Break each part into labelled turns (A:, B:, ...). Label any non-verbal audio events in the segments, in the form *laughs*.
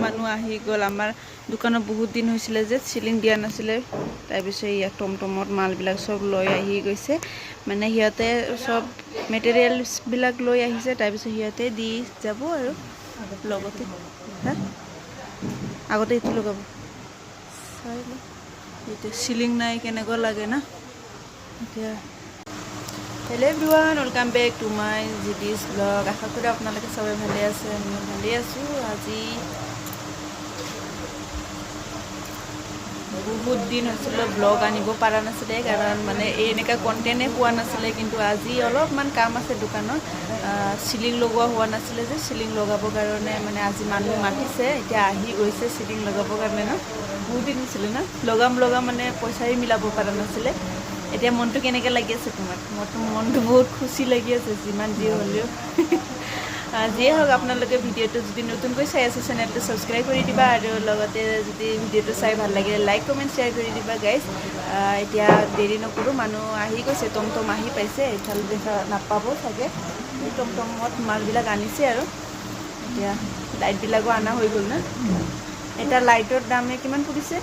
A: মানুহ আহি গ'ল। আমাৰ দোকানত বহুত দিন হৈছিলে যে, চিলিং দিয়া নাছিলে। তাৰপিছত ইয়াত টমটমত মালবিলাক চব লৈ আহি গৈছে। মানে সিহঁতে চব মেটেৰিয়েলছবিলাক লৈ আহিছে। তাৰপিছত সিহঁতে দি যাব আৰু লগতে। হা? আগতে এইটো লগাব। চাই চিলিং নাই, কেনেকুৱা লাগে না? এতিয়া hello' everyone welcome back to my G dish blog আশা কৰোঁ আপোনালোকে চবে ভালে আছে, আমিও ভালেই আছোঁ। আজি বহুত দিন হৈছিলে ব্লগ আনিব পৰা নাছিলে, কাৰণ মানে এই এনেকুৱা কণ্টেণ্টে পোৱা নাছিলে, কিন্তু আজি অলপমান কাম আছে দোকানত। চিলিং লগোৱা হোৱা নাছিলে যে চিলিং লগাবৰ কাৰণে মানে আজি মানুহ মাতিছে, এতিয়া আহি গৈছে চিলিং লগাবৰ কাৰণে ন। বহুত দিন হৈছিলে ন। লগাম লগাম মানে পইচাই মিলাব পৰা নাছিলে। এতিয়া মনটো কেনেকৈ লাগি আছে তোমাৰ? মোৰতো মনটো বহুত খুচি লাগি আছে, যিমান যি হ'লেও। যিয়ে হওক আপোনালোকে ভিডিঅ'টো যদি নতুনকৈ চাই আছে চেনেলটো ছাবস্ক্ৰাইব কৰি দিবা আৰু লগতে যদি ভিডিঅ'টো চাই ভালো লাগে লাইক কমেণ্ট শ্বেয়াৰ কৰি দিবা গাইজ এতিয়া দেৰি নকৰোঁ মানুহ আহি গৈছে টমটম আহি পাইছে এইফালে দেখা নাপাব চাগে। টমটমত মালবিলাক আনিছে আৰু। এতিয়া লাইটবিলাকো অনা হৈ গ'ল না। এটা লাইটৰ দামে কিমান পৰিছে?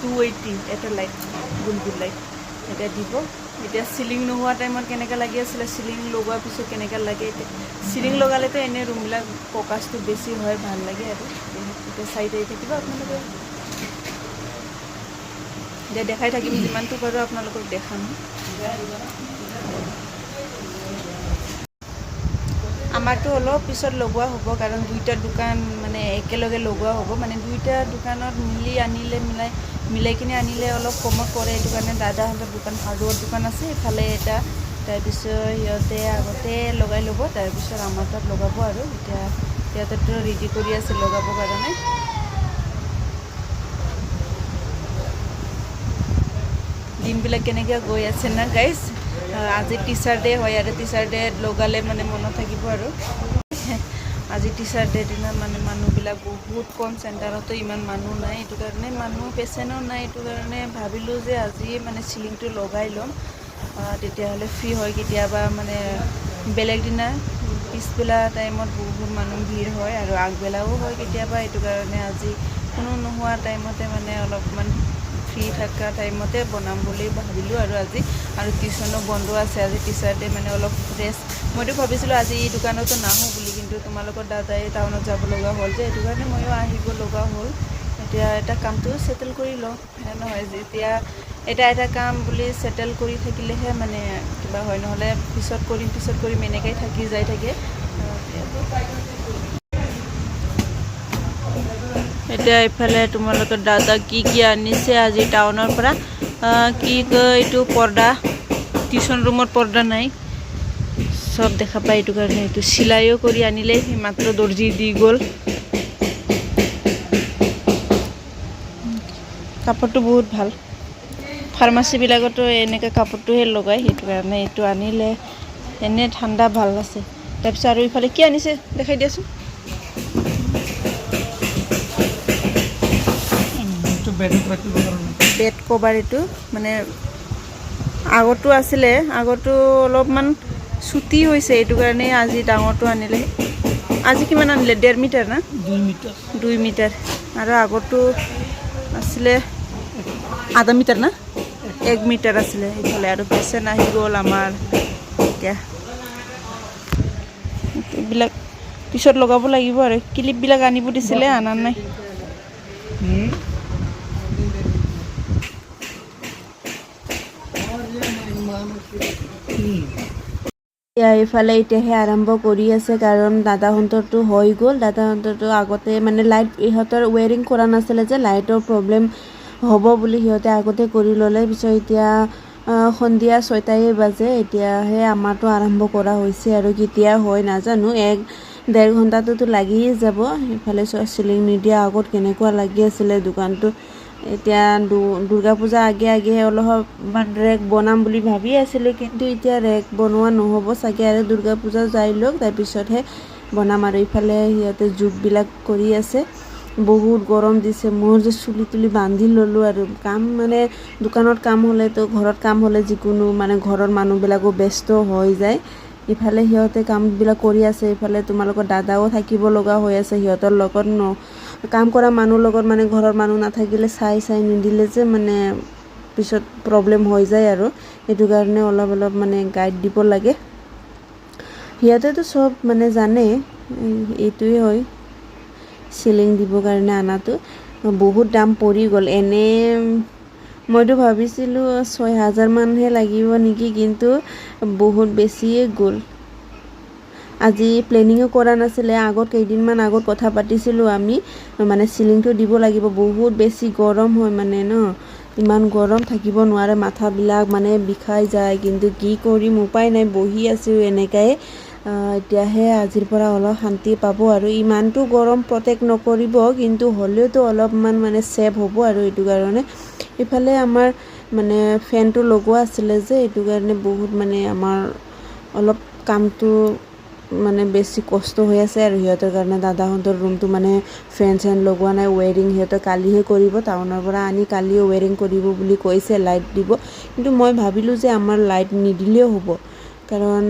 A: টু এইটি এটা লাইট গোল গোল লাইট। এতিয়া দিব। এতিয়া চিলিং নোহোৱা টাইমত কেনেকৈ লাগি আছিলে চিলিং লগোৱাৰ পিছত কেনেকৈ লাগে, এতিয়া চিলিং লগালেতো এনেই ৰুমবিলাক প্ৰকাশটো বেছি হয়, ভালো লাগে আৰু। এতিয়া চাই থাকি থাকিব আপোনালোকে। এতিয়া দেখাই থাকিম, যিমানটো পাৰোঁ আপোনালোকক দেখাম। আমাৰতো অলপ পিছত লগোৱা হ'ব, কাৰণ দুইটা দোকান মানে একেলগে লগোৱা হ'ব। মানে দুইটা দোকানত মিলি আনিলে, মিলাই মিলাই কিনে আনিলে অলপ কমত পৰে। সেইটো কাৰণে দাদাহঁতৰ দোকান হাৰ্ডৱেৰ দোকান আছে ইফালে এটা। তাৰপিছত সিহঁতে আগতে লগাই ল'ব, তাৰপিছত আমাৰ তাত লগাব আৰু। এতিয়া সিহঁতেতো ৰেডি কৰি আছে লগাবৰ কাৰণে। দিনবিলাক কেনেকৈ গৈ আছে না গাইজ আজি টিচাৰ ডে হয় আৰু টিচাৰ ডে লগালে মানে মনত থাকিব আৰু। *laughs* আজি টিচাৰ ডে দিনা মানে মানুহবিলাক বহুত কম চেণ্টাৰতো ইমান মানুহ নাই, এইটো কাৰণে মানুহ পেচেণ্টো নাই, এইটো কাৰণে ভাবিলোঁ যে আজি মানে চিলিংটো লগাই ল'ম। তেতিয়াহ'লে ফ্ৰী হয় কেতিয়াবা মানে বেলেগ দিনা পিছবেলা টাইমত বহুত মানুহ ভিৰ হয় আৰু আগবেলাও হয় কেতিয়াবা, এইটো কাৰণে আজি কোনো নোহোৱা টাইমতে মানে অলপমান ফ্ৰী থকা টাইমতে বনাম বুলি ভাবিলোঁ আৰু আজি। আৰু টিউশ্যনো বন্ধ আছে, আজি টিচারডে মানে অলপ ৰেষ্ট মইতো ভাবিছিলোঁ আজি এই দোকানতো নাহোঁ বুলি, কিন্তু তোমালোকৰ দাদাই টাউনত যাব লগা হ'ল যে, সেইটো কাৰণে ময়ো আহিব লগা হ'ল। এতিয়া এটা কামটো ছেটেল কৰি লওঁ নহয়, যেতিয়া এটা এটা কাম বুলি ছেটেল কৰি থাকিলেহে মানে কিবা হয়, নহ'লে পিছত কৰিম পিছত কৰিম এনেকৈ থাকি যাই থাকে। এতিয়া এইফালে তোমালোকৰ দাদা কি কি আনিছে আজি টাউনৰ পৰা? কি কয় এইটো পৰ্দা? টিউশ্যন ৰুমত পৰ্দা নাই। চব দেখা পায় এইটো কাৰণে। এইটো চিলাইও কৰি আনিলে মাত্ৰ দৰ্জি দি গ'ল। কাপোৰটো বহুত ভালো। ফাৰ্মাচীবিলাকতো এনেকৈ কাপোৰটোহে লগায়, সেইটো কাৰণে এইটো আনিলে। এনে ঠাণ্ডা ভালো আছে। তাৰপিছত আৰু ইফালে কি আনিছে? দেখাই দিয়াচোন। বেড কভাৰ এইটো মানে আগতো আছিলে আগতো অলপমান চুটি হৈছে এইটো কাৰণে আজি ডাঙৰটো আনিলে। আজি কিমান আনিলে? ডেৰ মিটাৰ না?
B: দুই মিটাৰ।
A: দুই মিটাৰ। আৰু আগতো আছিলে আধা মিটাৰ না? এক মিটাৰ আছিলে এইফালে। আৰু পেচেণ্ট আহি গ'ল আমাৰ। এতিয়া এইবিলাক পিছত লগাব লাগিব আৰু। ক্লিপবিলাক আনিব দিছিলে আনা নাই।
C: এইফালে এতিয়াহে আৰম্ভ কৰি আছে, কাৰণ দাদাহঁতৰটো হৈ গ'ল। দাদাহঁতৰটো আগতে মানে লাইট ইহঁতৰ ৱেৰিং কৰা নাছিলে যে লাইটৰ প্ৰব্লেম হ'ব বুলি সিহঁতে আগতে কৰি ল'লে। পিছত এতিয়া সন্ধিয়া ছয়টাই বাজে। এতিয়াহে আমাৰটো আৰম্ভ কৰা হৈছে আৰু কেতিয়া হয় নাজানো। এক ডেৰ ঘণ্টাটোতো লাগিয়ে যাব। ইফালে চ- চিলিং নিদিয়া আগত কেনেকুৱা লাগি আছিলে দোকানটো। এতিয়া দুৰ্গা পূজা আগে আগে অলপমান ৰেক বনাম বুলি ভাবি আছিলোঁ, কিন্তু এতিয়া ৰেক বনোৱা নহ'ব চাগে আৰু দুৰ্গা পূজা যাই লওক তাৰপিছতহে বনাম আৰু ইফালে সিহঁতে জোখবিলাক কৰি আছে। বহুত গৰম দিছে, মোৰ যে চুলি তুলি বান্ধি ল'লোঁ আৰু কাম মানে দোকানত কাম হ'লেতো, ঘৰত কাম হ'লে যিকোনো মানে ঘৰৰ মানুহবিলাকো ব্যস্ত হৈ যায়। ইফালে সিহঁতে কামবিলাক কৰি আছে, ইফালে তোমালোকৰ দাদাও থাকিব লগা হৈ আছে, সিহঁতৰ লগত ন কাম কৰা মানুহ লগত মানে ঘৰৰ মানুহ নাথাকিলে চাই চাই নিদিলে যে মানে পিছত প্ৰব্লেম হৈ যায় আৰু। সেইটো কাৰণে অলপ অলপ মানে গাইড দিব লাগে। সিহঁতেতো চব মানে জানে, এইটোৱে হয়। চিলিং দিবৰ কাৰণে আনাটো। বহুত দাম পৰি গ'ল। এনে মইতো ভাবিছিলোঁ ছয় হাজাৰমানহে লাগিব নেকি, কিন্তু বহুত বেছিয়ে গ'ল। আজি প্লেনিঙো কৰা নাছিলে আগত কেইদিনমান আগত কথা পাতিছিলোঁ আমি মানে চিলিংটো দিব লাগিব বহুত বেছি গৰম হয় মানে ন ইমান গৰম থাকিব নোৱাৰে মাথাবিলাক মানে বিষাই যায় কিন্তু কি কৰিম উপায় নাই বহি আছোঁ এনেকাই আহ, এতিয়াহে আজিৰ পৰা অলপ শান্তি পাব আৰু ইমানটো গৰম প্ৰটেক্ট নকৰিব কিন্তু হ'লেওতো অলপমান মানে ছেভ হ'ব আৰু এইটো কাৰণে। ইফালে আমাৰ মানে ফেনটো লগোৱা আছিলে যে এইটো কাৰণে বহুত মানে আমাৰ অলপ কামটো মানে বেছি কষ্ট হৈ আছে আৰু সিহঁতৰ কাৰণে। দাদাহঁতৰ ৰুমটো মানে ফেন চেন লগোৱা নাই ৱেৰিং সিহঁতে কালিহে কৰিব, টাউনৰ পৰা আনি কালিও ৱেৰিং কৰিব বুলি কৈছে লাইট দিব। কিন্তু মই ভাবিলোঁ যে আমাৰ লাইট নিদিলেও হ'ব। কাৰণ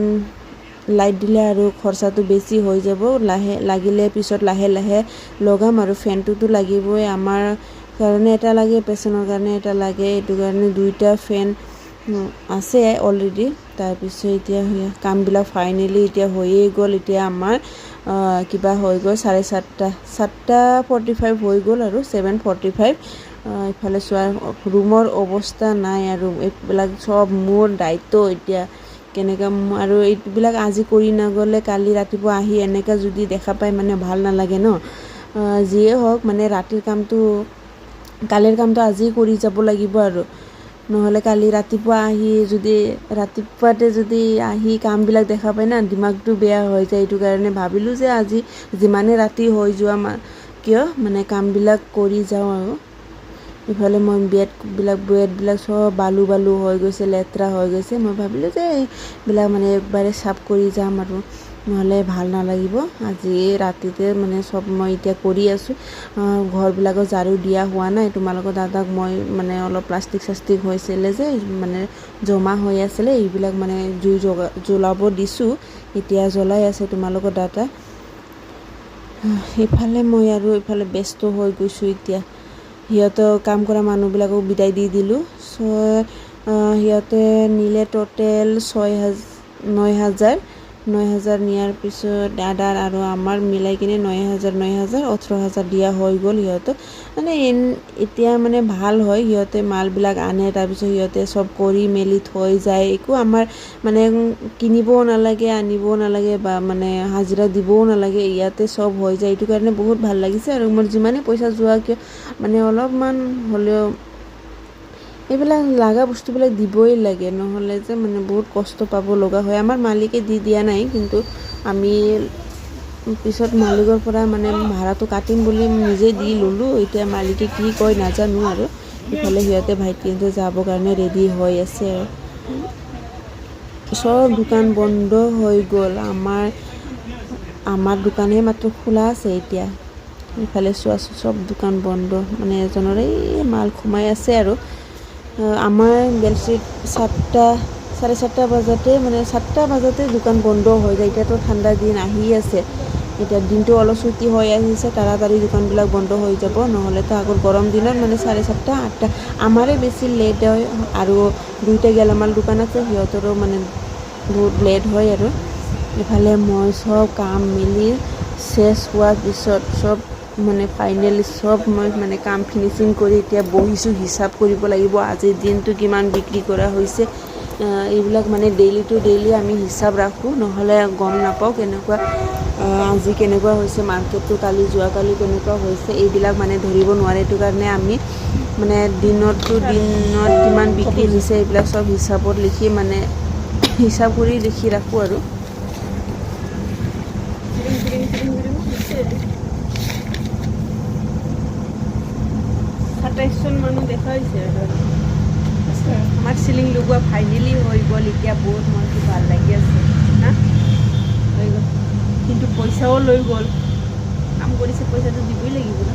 C: লাইট দিলে আৰু খৰচাটো বেছি হৈ যাব। লাহে, লাগিলে পিছত লাহে লাহে লগাম আৰু ফেনটোতো লাগিবই। আমাৰ কাৰণে এটা লাগে পেচেণ্টৰ কাৰণে এটা লাগে। এইটো কাৰণে দুইটা ফেন আছে অলৰেডি তাৰপিছত এতিয়া কামবিলাক ফাইনেলি এতিয়া হৈয়ে গ'ল। এতিয়া আমাৰ কিবা হৈ গ'ল চাৰে সাতটা সাতটা ফৰ্টি ফাইভ হৈ গ'ল আৰু ছেভেন ফৰ্টি ফাইভ ইফালে চোৱা, ৰুমৰ অৱস্থা নাই আৰু এইবিলাক চব মোৰ দায়িত্ব এতিয়া। কেনেকৈ আৰু এইবিলাক আজি কৰি নগ'লে কালি ৰাতিপুৱা আহি এনেকৈ যদি দেখা পায় মানে ভালো নালাগে ন। যিয়ে হওক মানে ৰাতিৰ কামটো, কালিৰ কামটো আজি কৰি যাব লাগিব আৰু। নহ'লে কালি ৰাতিপুৱা আহি যদি, ৰাতিপুৱাতে যদি আহি কামবিলাক দেখা পায় না, দিমাগটো বেয়া হৈ যায় এইটো কাৰণে। ভাবিলোঁ যে আজি যিমানে ৰাতি হৈ যোৱা মা, কিয় মানে কামবিলাক কৰি যাওঁ আৰু। ইফালে মই বেডবিলাক বেডবিলাক চব বালু বালু হৈ গৈছে, লেতেৰা হৈ গৈছে। মই ভাবিলোঁ যে এইবিলাক মানে একবাৰে চাফ কৰি যাম আৰু। নহ'লে ভালো নালাগিব। আজি ৰাতিতে মানে চব মই এতিয়া কৰি আছোঁ। ঘৰবিলাকত ঝাৰু দিয়া হোৱা নাই। তোমালোকৰ দাদাক মই মানে অলপ প্লাষ্টিক চাষ্টিক হৈছিলে যে মানে জমা হৈ আছিলে, এইবিলাক মানে জুই জগা, জ্বলাব দিছোঁ। এতিয়া জ্বলাই আছে তোমালোকৰ দাদা। ইফালে মই আৰু ইফালে ব্যস্ত হৈ গৈছোঁ এতিয়া। সিহঁতৰ কাম কৰা মানুহবিলাকক বিদায় দি দিলোঁ। ছয় সিহঁতে নিলে ট'টেল ছয় হাজ, নয় হাজাৰ। নয় হাজাৰ নিয়াৰ পিছত দাদাৰ আৰু আমাৰ মিলাই কিনে নয় হাজাৰ নয় হাজাৰ, ওঠৰ হাজাৰ দিয়া হৈ গ'ল সিহঁতক মানে এন- এতিয়া মানে ভালো হয়, সিহঁতে মালবিলাক আনে, তাৰপিছত সিহঁতে চব কৰি মেলি থৈ যায়। একো আমাৰ মানে কিনিবও নালাগে, আনিবও নালাগে বা মানে হাজিৰা দিবও নালাগে, ইয়াতে চব হৈ যায়। এইটো কাৰণে বহুত ভালো লাগিছে আৰু মোৰ যিমানেই পইচা যোৱা কিয় মানে অলপমান হ'লেও এইবিলাক লগা বস্তুবিলাক দিবই লাগে, নহ'লে যে মানে বহুত কষ্ট পাব লগা হয়। আমাৰ মালিকে দি দিয়া নাই, কিন্তু আমি পিছত মালিকৰ পৰা মানে ভাড়াটো কাটিম বুলি নিজে দি ল'লোঁ। এতিয়া মালিকে কি কয় নাজানো আৰু। ইফালে সিহঁতে ভাইটিহঁতে যাবৰ কাৰণে ৰেডি হৈ আছে চব দোকান বন্ধ হৈ গ'ল। আমাৰ আমাৰ দোকানহে মাত্ৰ খোলা আছে এতিয়া। ইফালে চোৱা চব দোকান বন্ধ। মানে এজনৰ এই মাল সোমাই আছে আৰু। আমাৰ বেলচিট সাতটা, চাৰে সাতটা বজাতে মানে সাতটা বজাতে দোকান বন্ধ হৈ যায়। এতিয়াতো ঠাণ্ডা দিন আহি আছে। এতিয়া দিনটো অলপ ছুটি হৈ আহিছে, তাড়াতাড়ি দোকানবিলাক বন্ধ হৈ যাব। নহ'লেতো আগত গৰম দিনত মানে চাৰে সাতটা, আঠটা। আমাৰে বেছি লেট হয় আৰু দুইটা গেলামাল দোকান আছে, সিহঁতৰো মানে বহুত লেট হয় আৰু। ইফালে মই চব কাম মিলি চেচ হোৱাৰ পিছত চব মানে ফাইনেলি চব মই মানে কাম ফিনিচিং কৰি এতিয়া বহিছোঁ, হিচাপ কৰিব লাগিব। আজিৰ দিনটো কিমান বিক্ৰী কৰা হৈছে। এইবিলাক মানে ডেইলি টু ডেইলি আমি হিচাপ ৰাখোঁ। নহ'লে গম নাপাওঁ কেনেকুৱা আজি কেনেকুৱা হৈছে মাৰ্কেটটো কালি, যোৱাকালি কেনেকুৱা হৈছে, এইবিলাক মানে ধৰিব নোৱাৰে। এইটো কাৰণে আমি মানে দিনতটো দিনত কিমান বিক্ৰী হৈছে, এইবিলাক চব হিচাপত লিখি মানে হিচাপ কৰি লিখি ৰাখোঁ আৰু। সাতাইছজন মানুহ দেখাইছে আমাৰ চিলিং লগোৱা ফাইনেলি হৈ গ'ল এতিয়া বহুত মনটো ভালো লাগি আছে না? হৈ গ'ল। কিন্তু পইচাও লৈ গ'ল। কাম কৰিছে পইচাটো দিবই লাগিব না।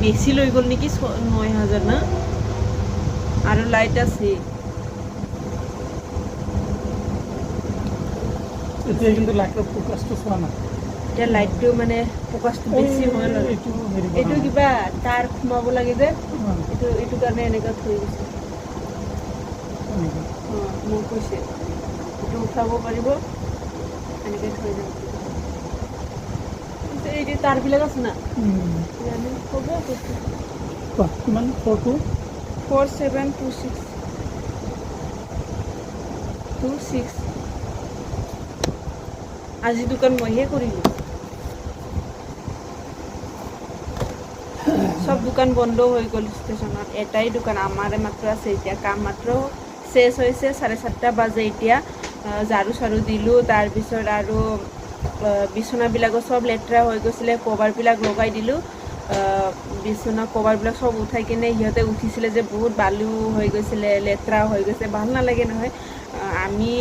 C: বেছি লৈ গ'ল নেকি নয় হাজাৰ না? আৰু লাইট আছে।
B: এতিয়া কিন্তু লাইটৰ ফ'কাছটো চোৱা নাই।
A: এতিয়া লাইটটো মানে ফ'কাছটো বেছি হ'ল আৰু
B: এইটো
A: এইটো কিবা তাৰ সোমাব লাগে যে। এইটো এইটো কাৰণে এনেকুৱা থৈ দিছে অঁ মোক কৈছে। এইটো উঠাব পাৰিব? এনেকৈ থৈ যাব এই যে তাৰবিলাক আছে না? হ'ব
B: কিমান? Four two?
A: Four seven two six. Two six. আজি দোকান মইহে কৰিলোঁ চব দোকান বন্ধ হৈ গ'ল ষ্টেচনত এটাই দোকান আমাৰে মাত্ৰ আছে এতিয়া। কাম মাত্ৰ চেছ হৈছে, চাৰে সাতটা বাজে এতিয়া। ঝাৰু চাৰু দিলোঁ তাৰপিছত আৰু বিচনাবিলাকো চব লেতেৰা হৈ গৈছিলে, কভাৰবিলাক লগাই দিলোঁ। বিচনা কভাৰবিলাক চব উঠাই কিনে সিহঁতে উঠিছিলে যে বহুত বালু হৈ গৈছিলে, লেতেৰা হৈ গৈছে, ভালো নালাগে নহয়। আমি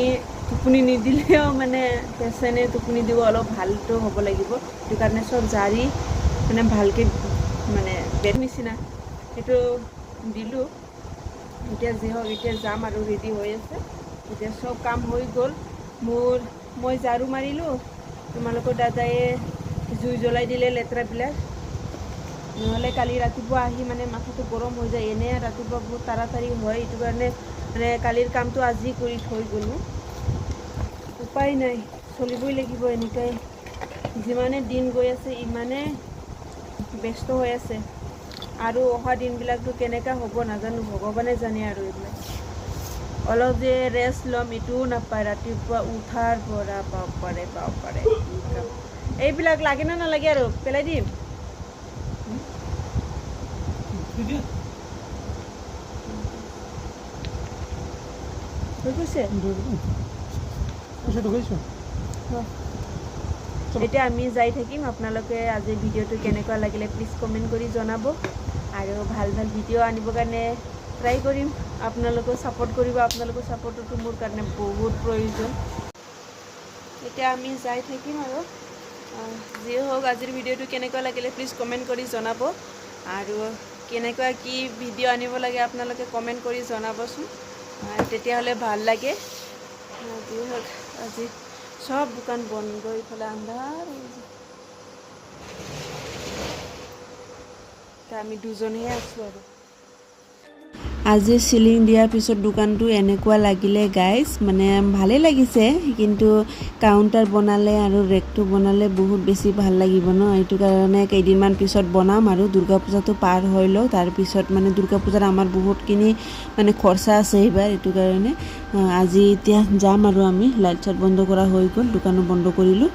A: টোপনি নিদিলেও মানে পেচেণ্টে টোপনি দিব, অলপ ভালটো হ'ব লাগিব। সেইটো কাৰণে চব জাৰি মানে ভালকৈ মানে বেড নিচিনা সেইটো দিলোঁ, এতিয়া যি হওক, এতিয়া যাম আৰু ৰেডি হৈ আছে। এতিয়া চব কাম হৈ গ'ল। মোৰ, মই ঝাৰু মাৰিলোঁ। তোমালোকৰ দাদায়ে জুই জ্বলাই দিলে লেতেৰাবিলাক। নহ'লে কালি ৰাতিপুৱা আহি মানে মাথাটো গৰম হৈ যায়। এনে ৰাতিপুৱা বহুত তাড়াতাড়ি হয়, এইটো কাৰণে মানে কালিৰ কামটো আজি কৰি থৈ গ'লোঁ। উপায় নাই, চলিবই লাগিব এনেকৈ যিমানে দিন গৈ আছে, ইমানে ব্যস্ত হৈ আছে আৰু অহা দিনবিলাকতো কেনেকৈ হ'ব নাজানো ভগৱানে জানে আৰু এইবিলাক অলপ যে ৰেষ্ট ল'ম এইটোও নাপায় ৰাতিপুৱা উঠাৰ পৰা পাব পাৰে পাব পাৰে এইবিলাক লাগে নে নালাগে আৰু পেলাই দিম
B: পইচাটো গৈছোঁ
A: এতিয়া আমি যাই থাকিম, আপোনালোকে আজি ভিডিঅ'টো কেনেকুৱা লাগিলে প্লিজ কমেণ্ট কৰি জনাব। আৰু ভালো ভালো ভিডিঅ' আনিবৰ কাৰণে ট্ৰাই কৰিম। আপোনালোকেও ছাপোৰ্ট কৰিব আপোনালোকৰ ছাপোৰ্টতো মোৰ কাৰণে বহুত প্ৰয়োজন। এতিয়া আমি যাই থাকিম আৰু যিয়ে হওক, আজিৰ ভিডিঅ'টো কেনেকুৱা লাগিলে প্লিজ কমেণ্ট কৰি জনাব। আৰু কেনেকুৱা কি ভিডিঅ' আনিব লাগে আপোনালোকে কমেণ্ট কৰি জনাবচোন। তেতিয়াহ'লে ভালো লাগে। যিয়ে হওক, আজি সব দোকান বন্ধ হৈ যায়। এতিয়া আমি দুজনেই আছো আৰু
C: আজি চিলিং দিয়াৰ পিছত দোকানটো এনেকুৱা লাগিলে গাইজ মানে ভালেই লাগিছে, কিন্তু কাউণ্টাৰ বনালে আৰু ৰেকটো বনালে বহুত বেছি ভালো লাগিব ন? এইটো কাৰণে কেইদিনমান পিছত বনাম আৰু দুৰ্গা পূজাটো পাৰ হৈ লওঁ তাৰপিছত মানে দুৰ্গা পূজাত আমাৰ বহুতখিনি মানে খৰচা আছে এইবাৰ, এইটো কাৰণে আজি এতিয়া যাম আৰু আমি। লাইট চাইট বন্ধ কৰা হৈ গ'ল, দোকানো বন্ধ কৰিলোঁ।